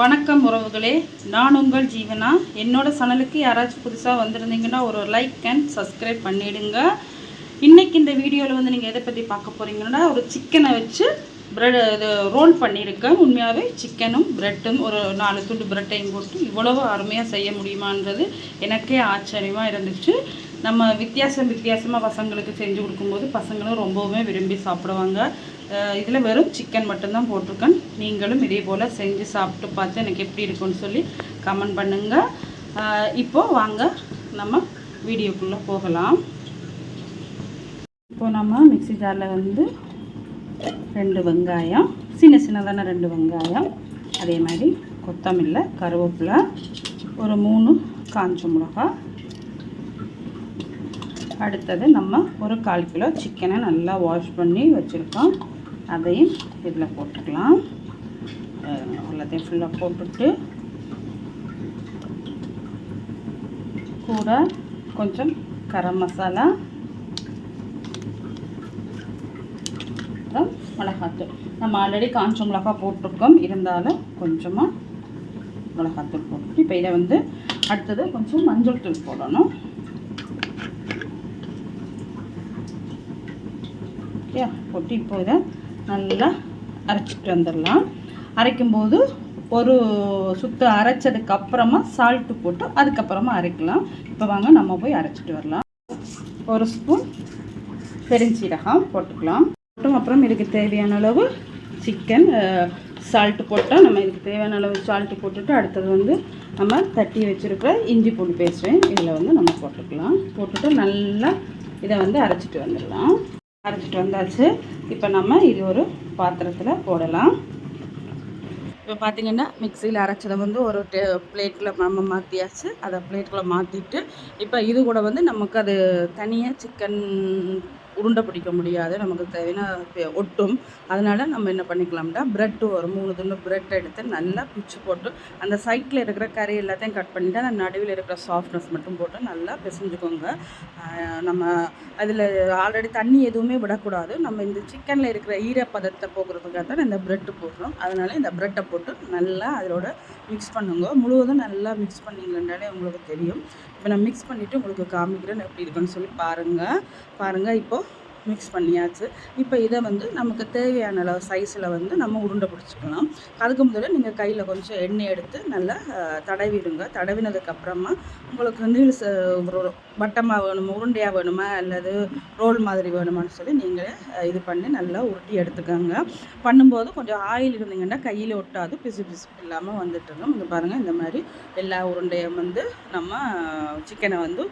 வணக்கம் உறவுகளே. நான் உங்கள் ஜீவனா? என்னோட சேனலுக்கு யாராச்சும் புதுசாக வந்திருந்தீங்கன்னா ஒரு லைக் அண்ட் சப்ஸ்கிரைப் பண்ணிவிடுங்க இன்றைக்கி இந்த வீடியோவில் வந்து நீங்கள் எதை பற்றி பார்க்க போகிறீங்கன்னா ஒரு சிக்கனை வச்சு ப்ரெட் இது ரோல் பண்ணியிருக்கேன். உண்மையாகவே சிக்கனும் ப்ரெட்டும் ஒரு நாலு துண்டு ப்ரெட்டையும் போட்டு இவ்வளவு அருமையாக செய்ய முடியுமான்றது எனக்கே ஆச்சரியமாக இருந்துச்சு. நம்ம வித்தியாசம் வித்தியாசமாக பசங்களுக்கு செஞ்சு கொடுக்கும்போது பசங்களும் ரொம்பவுமே விரும்பி சாப்பிடுவாங்க. இதில் வெறும் சிக்கன் மட்டும்தான் போட்டிருக்கேன். நீங்களும் இதே போல் செஞ்சு சாப்பிட்டு பார்த்து எனக்கு எப்படி இருக்குன்னு சொல்லி கமெண்ட் பண்ணுங்கள் இப்போது வாங்க நம்ம வீடியோக்குள்ளே போகலாம். இப்போது நம்ம மிக்ஸி ஜாரில் வந்து ரெண்டு வெங்காயம் சின்ன சின்னதான ரெண்டு வெங்காயம் அதே மாதிரி கொத்தமல்லி கருவேப்பிலை ஒரு மூணு காஞ்ச மிளகா. அடுத்தது நம்ம ஒரு கால் கிலோ சிக்கனை நல்லா வாஷ் பண்ணி வச்சுருக்கோம். அதையும் இதில் போட்டுக்கலாம். எல்லாத்தையும் ஃபுல்லாக போட்டுட்டு கூட கொஞ்சம் கரம் மசாலா அப்புறம் மிளகாத்தூள். நம்ம ஆல்ரெடி காஞ்ச மிளகா போட்டிருக்கோம். இருந்தாலும் கொஞ்சமாக மிளகாத்தூள் போட்டு இப்போ இதை வந்து அடுத்தது கொஞ்சம் மஞ்சள் தூள் போடணும். ஓகே போட்டு இப்போ இதை நல்லா அரைச்சிட்டு வந்துடலாம். அரைக்கும்போது ஒரு சுத்து அரைச்சதுக்கு அப்புறமா சால்ட்டு போட்டு அதுக்கப்புறமா அரைக்கலாம். இப்போ வாங்க நம்ம போய் அரைச்சிட்டு வரலாம். ஒரு ஸ்பூன் பெருஞ்சீரகம் போட்டுக்கலாம். போட்டும் அப்புறம் இதுக்கு தேவையான அளவு சிக்கன் சால்ட்டு போட்டால் நம்ம இதுக்கு தேவையான அளவு சால்ட்டு போட்டுட்டு அடுத்தது வந்து நம்ம தட்டி வச்சுருக்கிற இஞ்சி பூண்டு பேஸ்ட்டையும் இதில் வந்து நம்ம போட்டுக்கலாம். போட்டுட்டு நல்லா இதை வந்து அரைச்சிட்டு வந்துடலாம். அரைச்சிட்டு வந்தாச்சு. இப்போ நம்ம இது ஒரு பாத்திரத்தில் போடலாம். இப்போ பார்த்தீங்கன்னா மிக்சியில் அரைச்சதை வந்து ஒரு டே பிளேட்டில் நம்ம மாற்றியாச்சு அதை பிளேட்டுக்குள்ளே மாற்றிட்டு இப்போ இது கூட வந்து நமக்கு அது தனியாக சிக்கன் உருண்டை பிடிக்க முடியாது நமக்கு தேவையான ஒட்டும். அதனால் நம்ம என்ன பண்ணிக்கலாம்னா ப்ரெட்டு ஒரு மூணு துண்டு ப்ரெட் எடுத்து நல்லா பிச்சு போட்டு அந்த சைட்டில் இருக்கிற கறி எல்லாத்தையும் கட் பண்ணிவிட்டு அந்த நடுவில் இருக்கிற சாஃப்ட்னஸ் மட்டும் போட்டு நல்லா பிசைஞ்சுக்கோங்க. நம்ம அதில் ஆல்ரெடி தண்ணி எதுவுமே விடக்கூடாது. நம்ம இந்த சிக்கனில் இருக்கிற ஈரப்பதத்தை போக்குறதுக்காக தான் இந்த ப்ரெட்டு போடுறோம். அதனால் இந்த ப்ரெட்டை போட்டு நல்லா அதோட மிக்ஸ் பண்ணுங்க. முழுவதும் நல்லா மிக்ஸ் பண்ணிங்கன்றாலே உங்களுக்கு தெரியும். இப்போ நான் மிக்ஸ் பண்ணிவிட்டு உங்களுக்கு காமிக்கிறேன் எப்படி இருக்குன்னு சொல்லி பாருங்கள் பாருங்கள் இப்போது மிக்ஸ் பண்ணியாச்சு. இப்போ இதை வந்து நமக்கு தேவையான அளவு சைஸில் வந்து நம்ம உருண்டை பிடிச்சிக்கலாம். அதுக்கு முதல்ல நீங்கள் கையில் கொஞ்சம் எண்ணெய் எடுத்து நல்லா தடவிடுங்க. தடவினதுக்கப்புறமா உங்களுக்கு நீள் ஒரு வட்டமாக வேணுமா உருண்டையாக வேணுமா அல்லது ரோல் மாதிரி வேணுமான்னு சொல்லி நீங்களே இது பண்ணி நல்லா உருட்டி எடுத்துக்கோங்க. பண்ணும்போது கொஞ்சம் ஆயில் இருந்தீங்கன்னா கையில் ஒட்டாது பிசு பிசு இல்லாமல் வந்துட்டுருங்க இங்கே பாருங்கள் இந்த மாதிரி எல்லா உருண்டையும் வந்து நம்ம சிக்கனை வந்து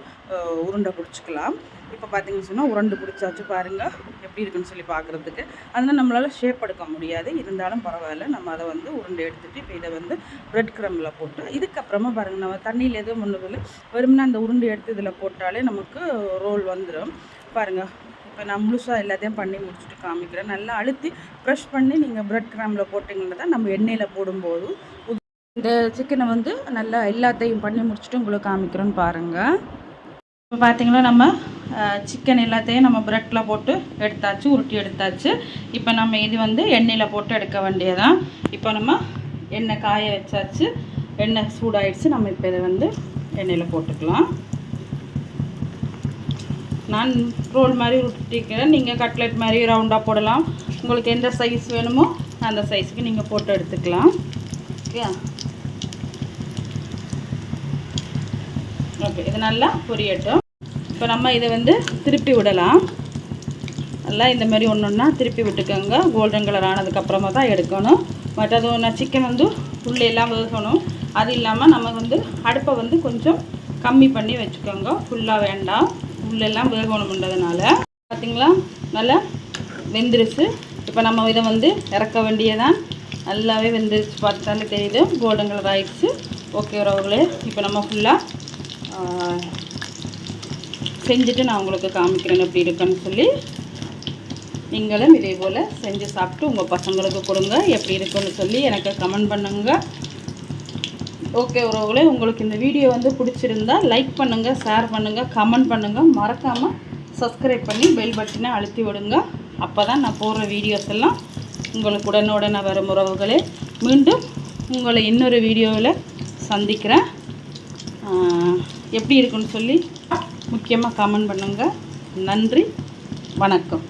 உருண்டை பிடிச்சிக்கலாம். இப்போ பார்த்தீங்கன்னு சொன்னால் உருண்டு பிடிச்சாச்சு பாருங்கள் எப்படி இருக்குன்னு சொல்லி பார்க்குறதுக்கு. அதனால் நம்மளால் ஷேப் எடுக்க முடியாது. இருந்தாலும் பரவாயில்ல. நம்ம அதை வந்து உருண்டை எடுத்துகிட்டு இப்போ இதை வந்து ப்ரெட் க்ரம்மில் போட்டு இதுக்கப்புறமா பாருங்கள் நம்ம தண்ணியில் எதுவும் ஒன்றும் வெறுமனா அந்த உருண்டை எடுத்து இதில் போட்டாலே நமக்கு ரோல் வந்துடும் பாருங்கள் இப்போ நான் முழுசாக எல்லாத்தையும் பண்ணி முடிச்சுட்டு காமிக்கிறேன். நல்லா அழுத்தி ப்ரெஷ் பண்ணி நீங்கள் ப்ரெட் கிராமில் போட்டிங்கன்னா தான் நம்ம எண்ணெயில் போடும்போது இந்த சிக்கனை வந்து நல்லா எல்லாத்தையும் பண்ணி முடிச்சுட்டு உங்களுக்கு காமிக்கிறோன்னு பாருங்கள் இப்போ பார்த்தீங்கன்னா நம்ம சிக்கன் எல்லாத்தையும் நம்ம ப்ரெட்டில் போட்டு எடுத்தாச்சு உருட்டி எடுத்தாச்சு. இப்போ நம்ம இது வந்து எண்ணெயில் போட்டு எடுக்க வேண்டியதான் இப்போ நம்ம எண்ணெய் காய வச்சாச்சு. எண்ணெய் சூடாயிடுச்சு. நம்ம இப்போ இதை வந்து எண்ணெயில் போட்டுக்கலாம். நான் ரோல் மாதிரி உருட்டிக்கிறேன். நீங்கள் கட்லெட் மாதிரி ரவுண்டாக போடலாம். உங்களுக்கு எந்த சைஸ் வேணுமோ அந்த சைஸுக்கு நீங்கள் போட்டு எடுத்துக்கலாம். ஓகே ஓகே இது நல்லா பொரியட்டும். இப்போ நம்ம இதை வந்து திருப்பி விடலாம். நல்லா இந்த மாதிரி ஒன்று ஒன்றா திருப்பி விட்டுக்கோங்க. கோல்டன் கலர் ஆனதுக்கப்புறமா தான் எடுக்கணும். மற்றது நான் சிக்கன் வந்து உள்ளே எல்லாம் வேகணும். அது இல்லாமல் நம்ம வந்து அடுப்பை வந்து கொஞ்சம் கம்மி பண்ணி வச்சுக்கோங்க. ஃபுல்லாக வேண்டாம். உள்ளெல்லாம் வேகணும்ன்றதுனால. பார்த்திங்களா நல்லா வெந்துருச்சு. இப்போ நம்ம இதை வந்து இறக்க வேண்டியதான் நல்லாவே வெந்துருச்சு. பார்த்தாலே தெரியுது. கோல்டன் கலர் ஆயிடுச்சு. ஓகே உறவுகளே. இப்போ நம்ம ஃபுல்லாக செஞ்சுட்டு நான் உங்களுக்கு காமிக்கிறேன் எப்படி இருக்குன்னு சொல்லி. நீங்களும் இதே போல் செஞ்சு சாப்பிட்டு உங்கள் பசங்களுக்கு கொடுங்க எப்படி இருக்குன்னு சொல்லி எனக்கு கமெண்ட் பண்ணுங்கள் ஓகே உறவுகளே உங்களுக்கு இந்த வீடியோ வந்து பிடிச்சிருந்தா லைக் பண்ணுங்கள் ஷேர் பண்ணுங்கள் கமெண்ட் பண்ணுங்கள் மறக்காமல் சப்ஸ்கிரைப் பண்ணி பெல் பட்டினை அழுத்தி விடுங்க. அப்போ தான் நான் போடுற வீடியோஸ் எல்லாம் உங்களுக்கு உடனுடனே வரும் உறவுகளே. மீண்டும் உங்களை இன்னொரு வீடியோவில் சந்திக்கிறேன். எப்படி இருக்குன்னு சொல்லி முக்கியமாக கமெண்ட் பண்ணுங்கள் நன்றி. வணக்கம்.